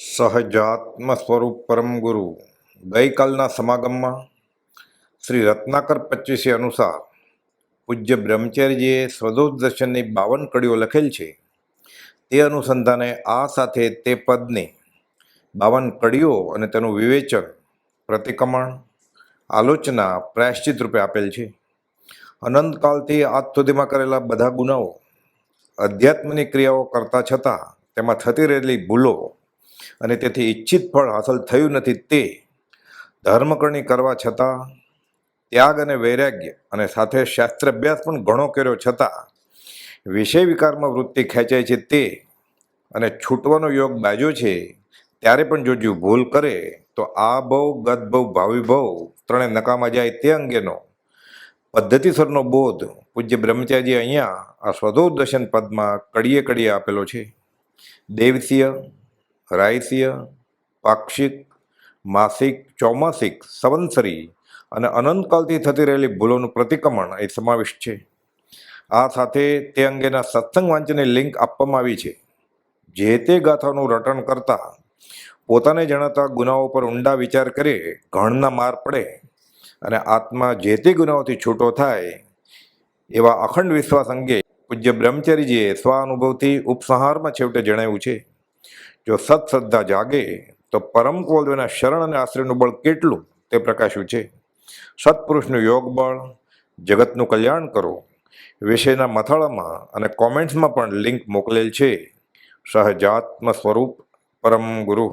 સહજાત્મ સ્વરૂપ પરમ ગુરુ. ગઈકાલના સમાગમમાં શ્રી રત્નાકર પચીસી અનુસાર પૂજ્ય બ્રહ્મચર્યજીએ સ્વદોષ દર્શનની બાવન કડીઓ લખેલ છે. તે અનુસંધાને આ સાથે તે પદની બાવન કડીઓ અને તેનું વિવેચન, પ્રતિક્રમણ, આલોચના પ્રાયશ્ચિત રૂપે આપેલ છે. અનંતકાલથી આજ સુધીમાં કરેલા બધા ગુનાઓ અધ્યાત્મની ક્રિયાઓ કરતા છતાં તેમાં થતી રહેલી ભૂલો અને તેથી ઈચ્છિત ફળ હાંસલ થયું નથી તે ધર્મકરણી કરવા છતાં, ત્યાગ અને વૈરાગ્ય અને સાથે શાસ્ત્ર અભ્યાસ પણ ઘણો કર્યો છતાં, વિષય વિકારમાં વૃત્તિ ખેંચાય છે તે અને છૂટવાનો યોગ બાજ્યો છે, ત્યારે પણ જો જીવ ભૂલ કરે, તો આ ભવ ગત ભવ ભાવિ ભવ ત્રણે નકામાં જાય તે અંગેનો પદ્ધતિસરનો બોધ પૂજ્ય બ્રહ્મચાર્યજી અહીંયા આ સ્વદોદર્શન પદમાં કડીએ કડીએ આપેલો છે. દેવસીય રાયસીય, પાક્ષિક, માસિક, ચોમાસિક સંવત્સરી અને અનંતકાલથી થતી રહેલી ભૂલોનું પ્રતિક્રમણ એ સમાવિષ્ટ છે. આ સાથે તે અંગેના સત્સંગ વાંચનની લિંક આપવામાં આવી છે. જે તે ગાથાનું રટણ કરતા પોતાને જણાતા ગુનાઓ પર ઊંડા વિચાર કરે ઘણના માર પડે અને આત્મા જે તે ગુનાઓથી છૂટો થાય એવા અખંડ વિશ્વાસ અંગે પૂજ્ય બ્રહ્મચારીજીએ સ્વાનુભવથી ઉપસંહારમાં છેવટે જણાવ્યું છે. જો સત્શ્રદ્ધા જાગે, તો પરમ કોલવેના શરણ અને આશ્રયનું બળ કેટલું તે પ્રકાશ્યું છે. સત્પુરુષનું યોગ બળ, જગતનું કલ્યાણ કરો. વિષયના મથાળામાં અને કોમેન્ટ્સમાં પણ લિંક મોકલેલ છે. સહજાત્મ સ્વરૂપ પરમ ગુરુ.